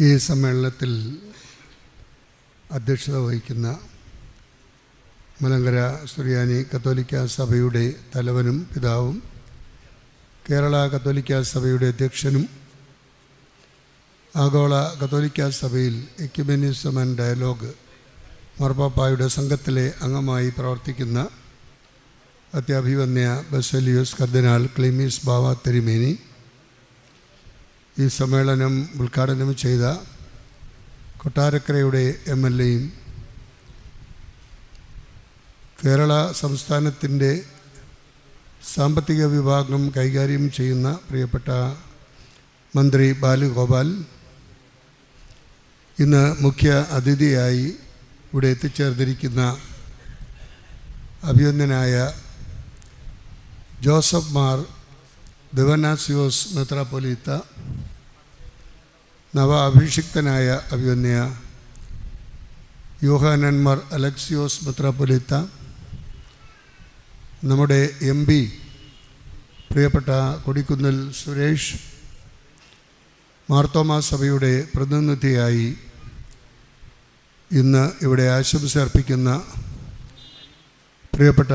ഈ സമ്മേളനത്തിൽ അധ്യക്ഷത വഹിക്കുന്ന മലങ്കര സുറിയാനി കത്തോലിക്ക സഭയുടെ തലവനും പിതാവും കേരള കത്തോലിക്ക സഭയുടെ അധ്യക്ഷനും ആഗോള കത്തോലിക്ക സഭയിൽ എക്യുമെനിസം ആൻഡ് ഡയലോഗ് മാർപ്പാപ്പായുടെ സംഘത്തിലെ അംഗമായി പ്രവർത്തിക്കുന്ന അത്യാഭിവന്യ ബസലിയോസ് കർദിനാൾ ക്ലിമീസ് ബാവ തെരുമേനി ഈ സമ്മേളനം ഉദ്ഘാടനം ചെയ്ത കൊട്ടാരക്കരയുടെ എം എൽ എയും കേരള സംസ്ഥാനത്തിന്റെ സാമ്പത്തിക വിഭാഗം കൈകാര്യം ചെയ്യുന്ന പ്രിയപ്പെട്ട മന്ത്രി ബാലുഗോപാൽ ഇന്ന് മുഖ്യ അതിഥിയായി ഇവിടെ എത്തിച്ചേർന്നിരിക്കുന്ന അഭിനന്ദനായ ജോസഫ് മാർ ദിവനാസിയോസ് മെത്രാപ്പൊലീത്ത നവ അഭിഷിക്തനായ അഭിവന്യ യോഹാനന്മാർ അലക്സിയോസ് മെത്രാപ്പൊലീത്ത നമ്മുടെ എം പി പ്രിയപ്പെട്ട കൊടിക്കുന്നിൽ സുരേഷ് മാർത്തോമാ സഭയുടെ പ്രതിനിധിയായി ഇന്ന് ഇവിടെ ആശംസ അർപ്പിക്കുന്ന പ്രിയപ്പെട്ട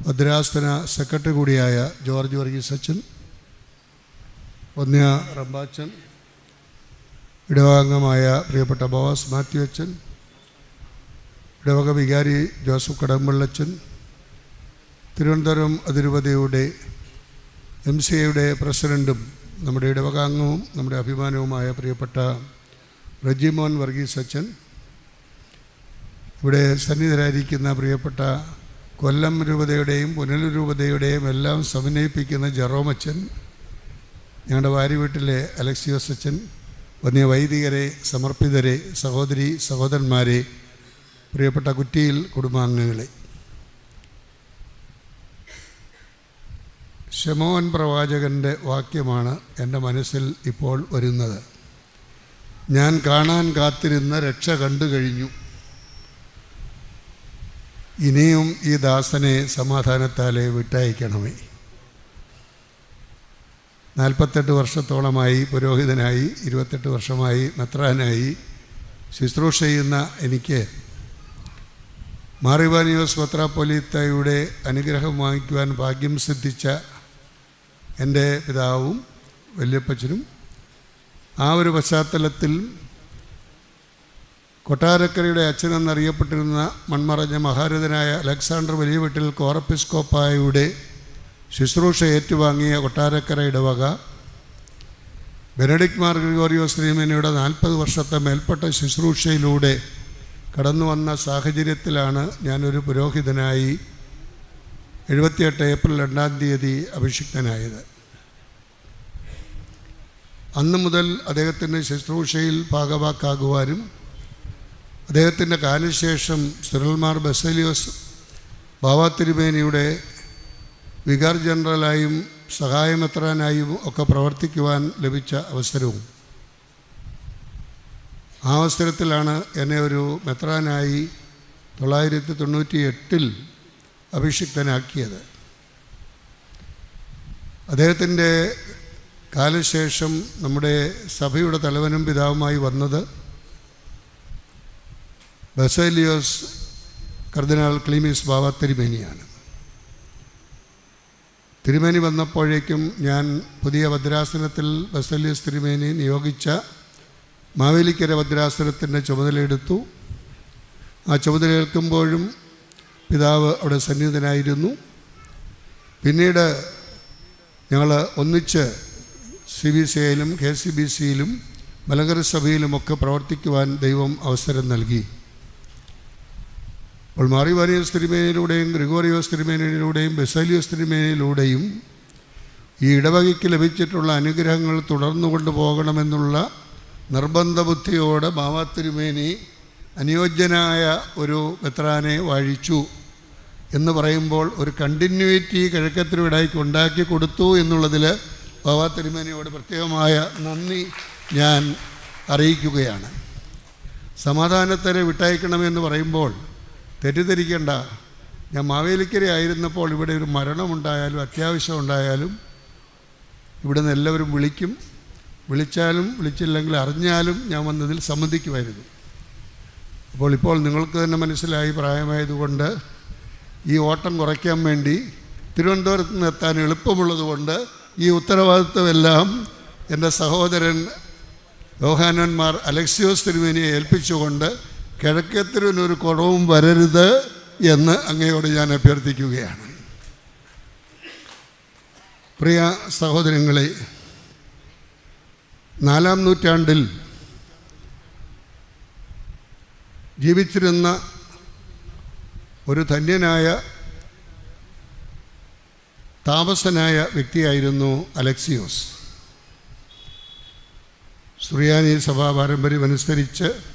ഭദ്രാസന സെക്രട്ടറി കൂടിയായ ജോർജ് വർഗീസ് സച്ചിൻ ഒന്യ റംബാച്ചൻ ഇടവകാംഗമായ പ്രിയപ്പെട്ട ബോസ് മാത്യു അച്ഛൻ ഇടവക വികാരി ജോസഫ് കടമ്പള്ളച്ചൻ തിരുവനന്തപുരം അതിരൂപതയുടെ എം സി എയുടെ പ്രസിഡന്റും നമ്മുടെ ഇടവകാംഗവും നമ്മുടെ അഭിമാനവുമായ പ്രിയപ്പെട്ട റജിമോൻ വർഗീസ് അച്ഛൻ ഇവിടെ സന്നിധരായിരിക്കുന്ന പ്രിയപ്പെട്ട കൊല്ലം രൂപതയുടെയും പുനലൂർ രൂപതയുടെയും എല്ലാം സമന്വയിപ്പിക്കുന്ന ജെറോമച്ചൻ ഞങ്ങളുടെ വാരി വീട്ടിലെ അലക്സിയോസ് അച്ഛൻ വന്യ വൈദികരെ സമർപ്പിതരെ സഹോദരി സഹോദരന്മാരെ പ്രിയപ്പെട്ട കുറ്റിയിൽ കുടുംബാംഗങ്ങളെ. ശമോൻ പ്രവാചകന്റെ വാക്യമാണ് എന്റെ മനസ്സിൽ ഇപ്പോൾ വരുന്നത്. ഞാൻ കാണാൻ കാത്തിരുന്ന രക്ഷ കണ്ടു കഴിഞ്ഞു. ഇനിയും ഈ ദാസനെ സമാധാനത്താലേ വിട്ടയക്കണമേ. നാൽപ്പത്തെട്ട് വർഷത്തോളമായി പുരോഹിതനായി ഇരുപത്തെട്ട് വർഷമായി മെത്രാനായി ശുശ്രൂഷ ചെയ്യുന്ന എനിക്ക് മാറിവാനിയോസ് മെത്രാപ്പൊലീത്തയുടെ അനുഗ്രഹം വാങ്ങിക്കുവാൻ ഭാഗ്യം സിദ്ധിച്ച എന്റെ പിതാവും വല്യപ്പച്ചനും ആ ഒരു പശ്ചാത്തലത്തിൽ കൊട്ടാരക്കരയുടെ അച്ഛനെന്നറിയപ്പെട്ടിരുന്ന മൺമറഞ്ഞ മഹാരഥനായ അലക്സാണ്ടർ വലിയ വീട്ടിൽ കോറപ്പിസ്കോപ്പായുടെ ശുശ്രൂഷ ഏറ്റുവാങ്ങിയ കൊട്ടാരക്കര ഇടവക ബെനഡിക് മാർ ഗ്രിഗോറിയോ ശ്രീമേനയുടെ നാൽപ്പത് വർഷത്തെ മേൽപ്പെട്ട ശുശ്രൂഷയിലൂടെ കടന്നു വന്ന സാഹചര്യത്തിലാണ് ഞാനൊരു പുരോഹിതനായി എഴുപത്തിയെട്ട് ഏപ്രിൽ രണ്ടാം തീയതി അഭിഷിക്തനായത്. അന്ന് മുതൽ അദ്ദേഹത്തിന്റെ ശുശ്രൂഷയിൽ ഭാഗവാക്കാകുവാനും അദ്ദേഹത്തിന്റെ കാലശേഷം സുരൽമാർ ബസലിയോസ് ബാബാ തിരുമേനിയുടെ വികാർ ജനറലായും സഹായമെത്രാനായും ഒക്കെ പ്രവർത്തിക്കുവാൻ ലഭിച്ച അവസരവും. ആ അവസരത്തിലാണ് എന്നെ ഒരു മെത്രാനായി തൊള്ളായിരത്തി തൊണ്ണൂറ്റി എട്ടിൽ അഭിഷിക്തനാക്കിയത്. അദ്ദേഹത്തിന്റെ കാലശേഷം നമ്മുടെ സഭയുടെ തലവനും പിതാവുമായി വന്നത് ബസേലിയോസ് കർദിനാൾ ക്ലീമീസ് ബാബ തിരുമേനിയാണ്. തിരുമേനി വന്നപ്പോഴേക്കും ഞാൻ പുതിയ ഭദ്രാസനത്തിൽ ബസലിയസ് തിരുമേനി നിയോഗിച്ച മാവേലിക്കര ഭദ്രാസനത്തിന്റെ ചുമതലയെടുത്തു. ആ ചുമതല ഏൽക്കുമ്പോഴും പിതാവ് അവിടെ സന്നിഹിതനായിരുന്നു. പിന്നീട് ഞങ്ങൾ ഒന്നിച്ച് സി ബി സി ഐയിലും കെ സി ബി സിയിലും മലങ്കര സഭയിലുമൊക്കെ പ്രവർത്തിക്കുവാൻ ദൈവം അവസരം നൽകി. അപ്പോൾ മാറിവാരിയോസ് സ്ത്രീമേനയിലൂടെയും ഗ്രിഗോറിയോസ് സ്ത്രീമേനയിലൂടെയും ബെസാലിയോ സ്ത്രീമേനയിലൂടെയും ഈ ഇടവകയ്ക്ക് ലഭിച്ചിട്ടുള്ള അനുഗ്രഹങ്ങൾ തുടർന്നു കൊണ്ടുപോകണമെന്നുള്ള നിർബന്ധ ബുദ്ധിയോടെ മാവാ തിരുമേനി അനുയോജ്യനായ ഒരു വെത്രാനെ വാഴിച്ചു എന്ന് പറയുമ്പോൾ ഒരു കണ്ടിന്യൂറ്റി കിഴക്കത്തിരുവിടായിക്ക് ഉണ്ടാക്കി കൊടുത്തു എന്നുള്ളതിൽ ബാബാ തിരുമേനിയോട് പ്രത്യേകമായ നന്ദി ഞാൻ അറിയിക്കുകയാണ്. സമാധാനത്തിന് വിട്ടയക്കണമെന്ന് പറയുമ്പോൾ തെറ്റിദ്ധരിക്കേണ്ട. ഞാൻ മാവേലിക്കര ആയിരുന്നപ്പോൾ ഇവിടെ ഒരു മരണമുണ്ടായാലും അത്യാവശ്യം ഉണ്ടായാലും ഇവിടെ നിന്ന് എല്ലാവരും വിളിക്കും. വിളിച്ചാലും വിളിച്ചില്ലെങ്കിൽ അറിഞ്ഞാലും ഞാൻ വന്നതിൽ സംബന്ധിക്കുമായിരുന്നു അപ്പോൾ ഇപ്പോൾ നിങ്ങൾക്ക് തന്നെ മനസ്സിലായി പ്രായമായതുകൊണ്ട് ഈ ഓട്ടം കുറയ്ക്കാൻ വേണ്ടി തിരുവനന്തപുരത്ത് നിന്ന് എത്താൻ എളുപ്പമുള്ളതുകൊണ്ട് ഈ ഉത്തരവാദിത്വമെല്ലാം എന്റെ സഹോദരൻ യോഹാനന്മാർ അലക്സിയോസ് തിരുമേനിയെ ഏൽപ്പിച്ചുകൊണ്ട് കിഴക്കേത്തിരുവിനൊരു കുറവും വരരുത് എന്ന് അങ്ങയോട് ഞാൻ അഭ്യർത്ഥിക്കുകയാണ്. പ്രിയ സഹോദരങ്ങളെ നാലാം നൂറ്റാണ്ടിൽ ജീവിച്ചിരുന്ന ഒരു ധന്യനായ താമസനായ വ്യക്തിയായിരുന്നു അലക്സിയോസ്. സുറിയാനി സഭാ പാരമ്പര്യമനുസരിച്ച്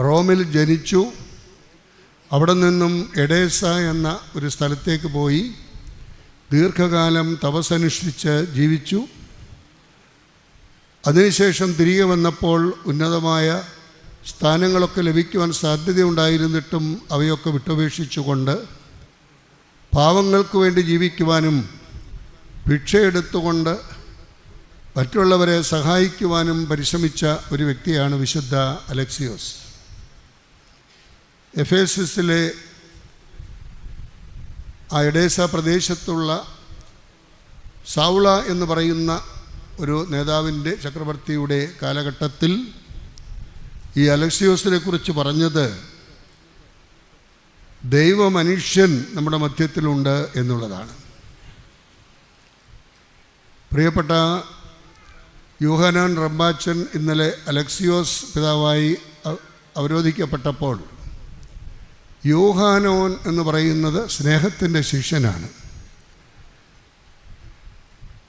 റോമിൽ ജനിച്ചു. അവിടെ നിന്നും എഡേസ എന്ന ഒരു സ്ഥലത്തേക്ക് പോയി. ദീർഘകാലം തപസ്സനുഷ്ഠിച്ച് ജീവിച്ചു. അതിനുശേഷം തിരികെ വന്നപ്പോൾ ഉന്നതമായ സ്ഥാനങ്ങളൊക്കെ ലഭിക്കുവാൻ സാധ്യതയുണ്ടായിരുന്നിട്ടും അവയൊക്കെ വിട്ടുപേക്ഷിച്ചുകൊണ്ട് പാവങ്ങൾക്ക് വേണ്ടി ജീവിക്കുവാനും ഭിക്ഷയെടുത്തുകൊണ്ട് മറ്റുള്ളവരെ സഹായിക്കുവാനും പരിശ്രമിച്ച ഒരു വ്യക്തിയാണ് വിശുദ്ധ അലക്സിയോസ്. എഫേസിസിലെ ആ എഡേസ പ്രദേശത്തുള്ള സൗള എന്ന് പറയുന്ന ഒരു നേതാവിന്റെ ചക്രവർത്തിയുടെ കാലഘട്ടത്തിൽ ഈ അലക്സിയോസിനെ കുറിച്ച് പറഞ്ഞത് ദൈവമനുഷ്യൻ നമ്മുടെ മധ്യത്തിലുണ്ട് എന്നുള്ളതാണ്. പ്രിയപ്പെട്ട യൂഹനാൻ റബ്ബാച്ചൻ ഇന്നലെ അലക്സിയോസ് പിതാവായി അവരോധിക്കപ്പെട്ടപ്പോൾ യൂഹാനോൻ എന്ന് പറയുന്നത് സ്നേഹത്തിന്റെ ശിഷ്യനാണ്.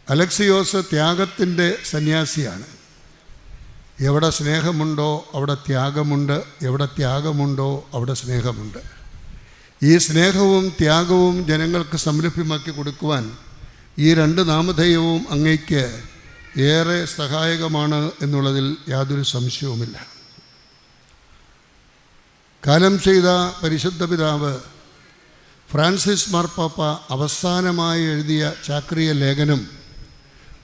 അലക്സിയോസ് ത്യാഗത്തിന്റെ സന്യാസിയാണ്. എവിടെ സ്നേഹമുണ്ടോ അവിടെ ത്യാഗമുണ്ട് എവിടെ ത്യാഗമുണ്ടോ അവിടെ സ്നേഹമുണ്ട്. ഈ സ്നേഹവും ത്യാഗവും ജനങ്ങൾക്ക് സംരഭ്യമാക്കി കൊടുക്കുവാൻ ഈ രണ്ട് നാമധേയവും അങ്ങയ്ക്ക് ഏറെ സഹായകമാണ് എന്നുള്ളതിൽ യാതൊരു സംശയവുമില്ല. കാലം ചെയ്ത പരിശുദ്ധ പിതാവ് ഫ്രാൻസിസ് മാർപ്പാപ്പ അവസാനമായി എഴുതിയ ചാക്രിയ ലേഖനം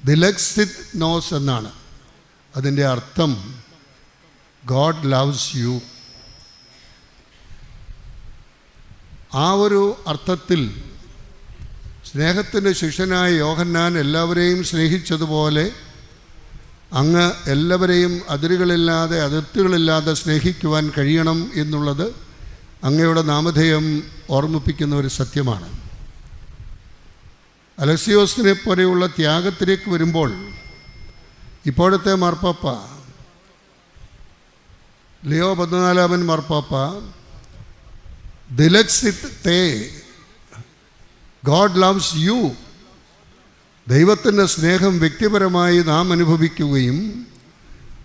ദിലക്സിത് നോസ് എന്നാണ്. അതിന്റെ അർത്ഥം ഗോഡ് ലവ്സ് യു. ആ ഒരു അർത്ഥത്തിൽ സ്നേഹത്തിന്റെ ശിഷ്യനായ യോഹന്നാൻ എല്ലാവരെയും സ്നേഹിച്ചതുപോലെ അങ്ങ് എല്ലാവരെയും അതിരുകളില്ലാതെ അതിർത്തികളില്ലാതെ സ്നേഹിക്കുവാൻ കഴിയണം എന്നുള്ളത് അങ്ങയുടെ നാമധേയം ഓർമ്മിപ്പിക്കുന്ന ഒരു സത്യമാണ്. അലക്സിയോസിനെ പോലെയുള്ള ത്യാഗത്തിലേക്ക് വരുമ്പോൾ ഇപ്പോഴത്തെ മാർപ്പാപ്പ ലിയോ പതിനാലാമൻ മാർപ്പാപ്പ ദിലക്സിത് തേ ഗോഡ് ലവ്സ് യു ദൈവത്തിന്റെ സ്നേഹം വ്യക്തിപരമായി നാം അനുഭവിക്കുകയും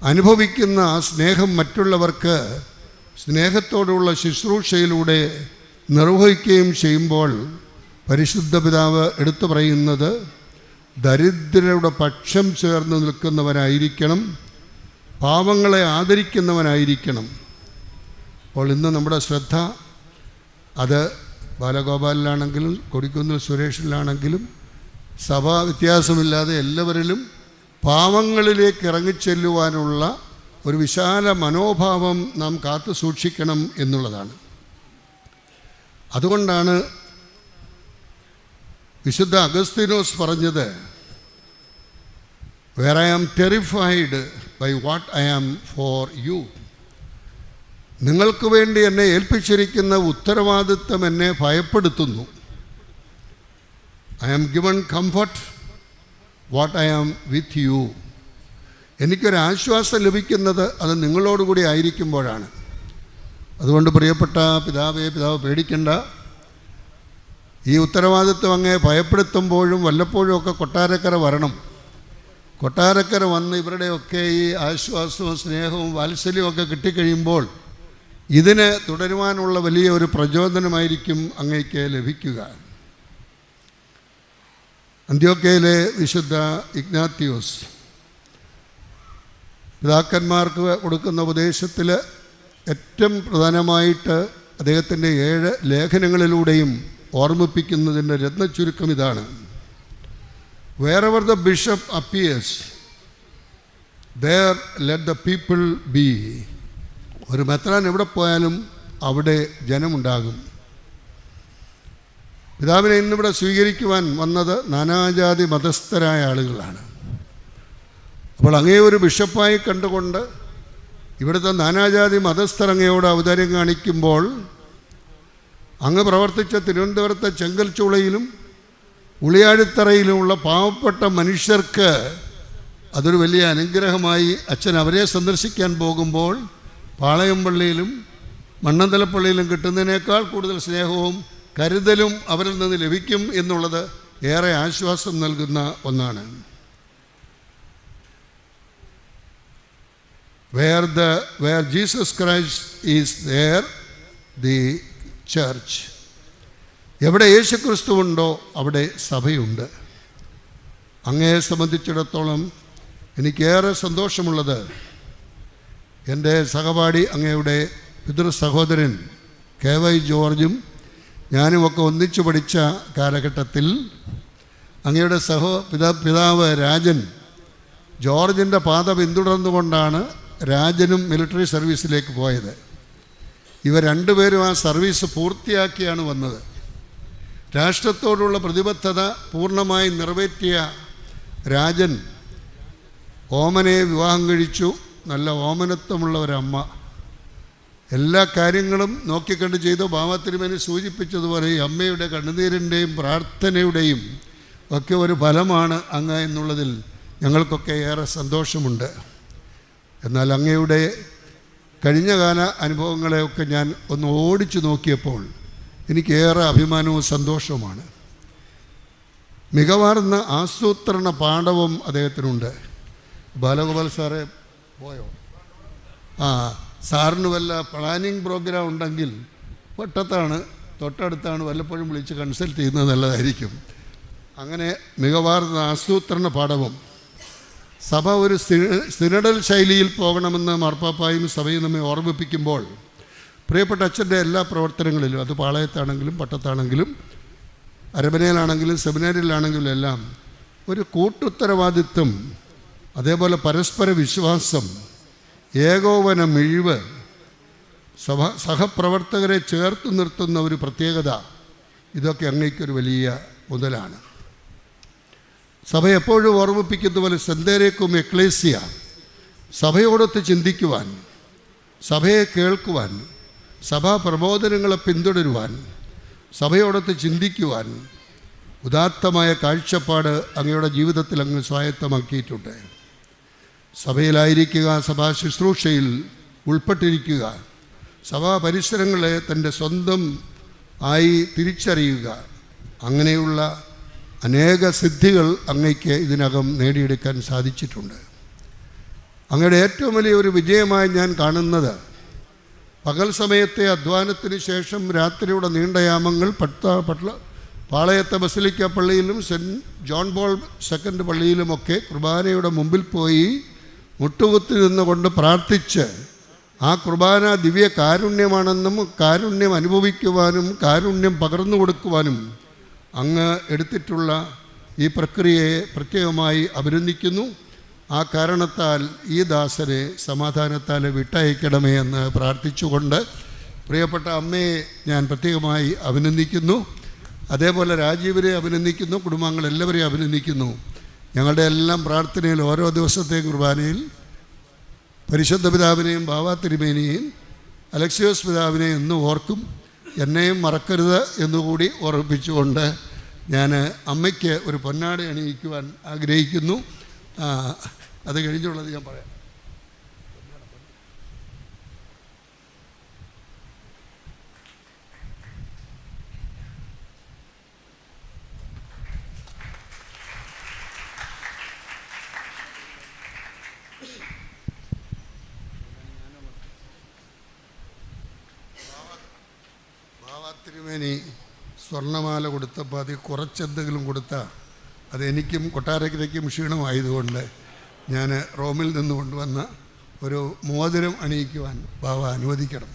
അനുഭവിക്കുന്ന ആ സ്നേഹം മറ്റുള്ളവർക്ക് സ്നേഹത്തോടുള്ള ശുശ്രൂഷയിലൂടെ നിർവഹിക്കുകയും ചെയ്യുമ്പോൾ പരിശുദ്ധ പിതാവ് എടുത്തു പറയുന്നത് ദരിദ്രരുടെ പക്ഷം ചേർന്ന് നിൽക്കുന്നവരായിരിക്കണം പാവങ്ങളെ ആദരിക്കുന്നവനായിരിക്കണം. അപ്പോൾ ഇന്ന് നമ്മുടെ ശ്രദ്ധ അത് ബാലഗോപാലിലാണെങ്കിലും കൊടിക്കുന്നിൽ സുരേഷിലാണെങ്കിലും സഭാ വ്യത്യാസമില്ലാതെ എല്ലാവരിലും പാവങ്ങളിലേക്ക് ഇറങ്ങിച്ചെല്ലുവാനുള്ള ഒരു വിശാല മനോഭാവം നാം കാത്തു സൂക്ഷിക്കണം എന്നുള്ളതാണ്. അതുകൊണ്ടാണ് വിശുദ്ധ അഗസ്തീനോസ് പറഞ്ഞത് where I am terrified by what I am for you നിങ്ങൾക്ക് വേണ്ടി എന്നെ ഏൽപ്പിച്ചിരിക്കുന്ന ഉത്തരവാദിത്വം എന്നെ ഭയപ്പെടുത്തുന്നു. I am given comfort what I am with you എനിക്കൊരാശ്വാസം ലഭിക്കുന്നത് അത് നിങ്ങളോടുകൂടി ആയിരിക്കുമ്പോഴാണ്. അതുകൊണ്ട് പ്രിയപ്പെട്ട പിതാവേ പിതാവ് പേടിക്കണ്ട. ഈ ഉത്തരവാദിത്വം അങ്ങേ ഭയപ്പെടുത്തുമ്പോഴും വല്ലപ്പോഴും ഒക്കെ കൊട്ടാരക്കര വരണം. കൊട്ടാരക്കര വന്ന് ഇവരുടെയൊക്കെ ഈ ആശ്വാസവും സ്നേഹവും വാത്സല്യവും ഒക്കെ കിട്ടിക്കഴിയുമ്പോൾ ഇതിന് തുടരുവാനുള്ള വലിയ ഒരു പ്രചോദനമായിരിക്കും അങ്ങേക്ക് ലഭിക്കുക. അന്ത്യോക്കയിലെ വിശുദ്ധ ഇഗ്നാത്തിയോസ് പിതാക്കന്മാർക്ക് കൊടുക്കുന്ന ഉപദേശത്തിൽ ഏറ്റവും പ്രധാനമായിട്ട് അദ്ദേഹത്തിന്റെ ഏഴ് ലേഖനങ്ങളിലൂടെയും ഓർമ്മിപ്പിക്കുന്നതിന്റെ രത്നച്ചുരുക്കം ഇതാണ്. Wherever the bishop appears there let the people be ഒരു മെത്രാൻ എവിടെ പോയാലും അവിടെ ജനമുണ്ടാകും. പിതാവിനെ ഇന്നിവിടെ സ്വീകരിക്കുവാൻ വന്നത് നാനാജാതി മതസ്ഥരായ ആളുകളാണ്. അപ്പോൾ അങ്ങേ ഒരു ബിഷപ്പായി കണ്ടുകൊണ്ട് ഇവിടുത്തെ നാനാജാതി മതസ്ഥർ അങ്ങയോട് ഔദാര്യം കാണിക്കുമ്പോൾ അങ്ങ് പ്രവർത്തിച്ച തിരുവനന്തപുരത്തെ ചെങ്കൽച്ചുളയിലും ഉളിയാടിത്തറയിലുമുള്ള പാവപ്പെട്ട മനുഷ്യർക്ക് അതൊരു വലിയ അനുഗ്രഹമായി അച്ഛൻ അവരെ സന്ദർശിക്കാൻ പോകുമ്പോൾ പാളയം പള്ളിയിലും മണ്ണന്തലപ്പള്ളിയിലും കിട്ടുന്നതിനേക്കാൾ കൂടുതൽ സ്നേഹവും കരുതലും അവരിൽ നിന്ന് ലഭിക്കും എന്നുള്ളത് ഏറെ ആശ്വാസം നൽകുന്ന ഒന്നാണ്. Where the where Jesus Christ is there the church എവിടെ യേശുക്രിസ്തു ഉണ്ടോ അവിടെ സഭയുണ്ട്. അങ്ങയെ സംബന്ധിച്ചിടത്തോളം എനിക്കേറെ സന്തോഷമുള്ളത് എന്റെ സഹപാഠി അങ്ങയുടെ പിതൃ സഹോദരൻ കെ വൈ ജോർജും ഞാനുമൊക്കെ ഒന്നിച്ചു പഠിച്ച കാലഘട്ടത്തിൽ അങ്ങയുടെ സഹോ പിതാ പിതാവ് രാജൻ ജോർജിന്റെ പാത പിന്തുടർന്നുകൊണ്ടാണ് രാജനും മിലിറ്ററി സർവീസിലേക്ക് പോയത്. ഇവർ രണ്ടുപേരും ആ സർവീസ് പൂർത്തിയാക്കിയാണ് വന്നത്. രാഷ്ട്രത്തോടുള്ള പ്രതിബദ്ധത പൂർണമായി നിറവേറ്റിയ രാജൻ ഓമനയെ വിവാഹം കഴിച്ചു. നല്ല ഓമനത്വമുള്ള ഒരമ്മ. എല്ലാ കാര്യങ്ങളും നോക്കിക്കണ്ട് ചെയ്തു. ബാമത്തിരുമേനി സൂചിപ്പിച്ചതുപോലെ ഈ അമ്മയുടെ കണ്ണുനീരിന്റെയും പ്രാർത്ഥനയുടെയും ഒക്കെ ഒരു ഫലമാണ് അങ്ങ് എന്നുള്ളതിൽ ഞങ്ങൾക്കൊക്കെ ഏറെ സന്തോഷമുണ്ട്. എന്നാൽ അങ്ങയുടെ കഴിഞ്ഞകാല അനുഭവങ്ങളെയൊക്കെ ഞാൻ ഒന്ന് ഓടിച്ചു നോക്കിയപ്പോൾ എനിക്കേറെ അഭിമാനവും സന്തോഷവുമാണ്. മികവാർന്ന ആസൂത്രണ പാഠവും അദ്ദേഹത്തിനുണ്ട്. ബാലഗോപാൽ സാറേ പോയോ? ആ സാറിന് വല്ല പ്ലാനിങ് പ്രോഗ്രാം ഉണ്ടെങ്കിൽ വട്ടത്താണ് തൊട്ടടുത്താണ് വല്ലപ്പോഴും വിളിച്ച് കൺസൾട്ട് ചെയ്യുന്നത് നല്ലതായിരിക്കും. അങ്ങനെ മികവാർന്ന ആസൂത്രണ പാഠവും. സഭ ഒരു സിനഡൽ ശൈലിയിൽ പോകണമെന്ന് മാർപ്പാപ്പായും സഭയും നമ്മെ ഓർമ്മിപ്പിക്കുമ്പോൾ പ്രിയപ്പെട്ട അച്ഛന്റെ എല്ലാ പ്രവർത്തനങ്ങളിലും അത് പാളയത്താണെങ്കിലും പട്ടത്താണെങ്കിലും അരമനയിലാണെങ്കിലും സെമിനാരിയിലാണെങ്കിലും എല്ലാം ഒരു കൂട്ടുത്തരവാദിത്വം അതേപോലെ പരസ്പര വിശ്വാസം ഏകോപന മിഴിവ് സഭ സഹപ്രവർത്തകരെ ചേർത്ത് നിർത്തുന്ന ഒരു പ്രത്യേകത ഇതൊക്കെ അങ്ങേക്കൊരു വലിയ മുതലാണ്. സഭ എപ്പോഴും ഓർമ്മിപ്പിക്കുന്ന പോലെ സെന്തേരേക്കും എക്ലേസിയ സഭയോടൊത്ത് ചിന്തിക്കുവാൻ സഭയെ കേൾക്കുവാൻ സഭാ പ്രബോധനങ്ങളെ പിന്തുടരുവാൻ സഭയോടൊത്ത് ചിന്തിക്കുവാൻ ഉദാത്തമായ കാഴ്ചപ്പാട് അങ്ങയുടെ ജീവിതത്തിൽ അങ്ങ് സ്വായത്തമാക്കിയിട്ടുണ്ട്. സഭയിലായിരിക്കുക സഭാ ശുശ്രൂഷയിൽ ഉൾപ്പെട്ടിരിക്കുക സഭാ പരിസരങ്ങളെ തന്റെ സ്വന്തം ആയി തിരിച്ചറിയുക. അങ്ങനെയുള്ള അനേക സിദ്ധികൾ അങ്ങയ്ക്ക് ഇതിനകം നേടിയെടുക്കാൻ സാധിച്ചിട്ടുണ്ട്. അങ്ങയുടെ ഏറ്റവും വലിയ ഒരു വിജയമായി ഞാൻ കാണുന്നത് പകൽ സമയത്തെ അധ്വാനത്തിന് ശേഷം രാത്രിയുടെ നീണ്ടയാമങ്ങൾ പട്ട പട്ട പാളയത്തെ ബസലിക്ക പള്ളിയിലും സെന്റ് ജോൺ ബോൾ സെക്കൻഡ് പള്ളിയിലുമൊക്കെ കുർബാനയുടെ മുമ്പിൽ പോയി മുട്ടുകുത്തി നിന്നുകൊണ്ട് പ്രാർത്ഥിച്ച് ആ കുർബാന ദിവ്യ കാരുണ്യമാണെന്നും കാരുണ്യം അനുഭവിക്കുവാനും കാരുണ്യം പകർന്നു കൊടുക്കുവാനും അങ്ങ് എടുത്തിട്ടുള്ള ഈ പ്രക്രിയയെ പ്രത്യേകമായി അഭിനന്ദിക്കുന്നു. ആ കാരണത്താൽ ഈ ദാസനെ സമാധാനത്താൽ വിട്ടയക്കണമേ എന്ന് പ്രാർത്ഥിച്ചുകൊണ്ട് പ്രിയപ്പെട്ട അമ്മയെ ഞാൻ പ്രത്യേകമായി അഭിനന്ദിക്കുന്നു. അതേപോലെ രാജീവരെ അഭിനന്ദിക്കുന്നു. കുടുംബാംഗങ്ങളെല്ലാവരെയും അഭിനന്ദിക്കുന്നു. ഞങ്ങളുടെ എല്ലാം പ്രാർത്ഥനയിൽ ഓരോ ദിവസത്തെയും കുർബാനയിൽ പരിശുദ്ധ പിതാവിനെയും ബാബാ തിരുമേനിയെയും അലക്സിയോസ് പിതാവിനെയും എന്ന് ഓർക്കും എന്നെയും മറക്കരുത് എന്നുകൂടി ഓർമ്മിപ്പിച്ചുകൊണ്ട് ഞാൻ അമ്മയ്ക്ക് ഒരു പൊന്നാട് അണിയിക്കുവാൻ ആഗ്രഹിക്കുന്നു. അത് കഴിഞ്ഞുള്ളത് ഞാൻ പറയാം. സ്വർണമാല കൊടുത്തപ്പോൾ അതിൽ കുറച്ചെന്തെങ്കിലും കൊടുത്താൽ അതെനിക്കും കൊട്ടാരക്കരയ്ക്കും ക്ഷീണമായതുകൊണ്ട് ഞാൻ റോമിൽ നിന്ന് കൊണ്ടുവന്ന ഒരു മോതിരം അണിയിക്കുവാൻ ബാബ അനുവദിക്കണം.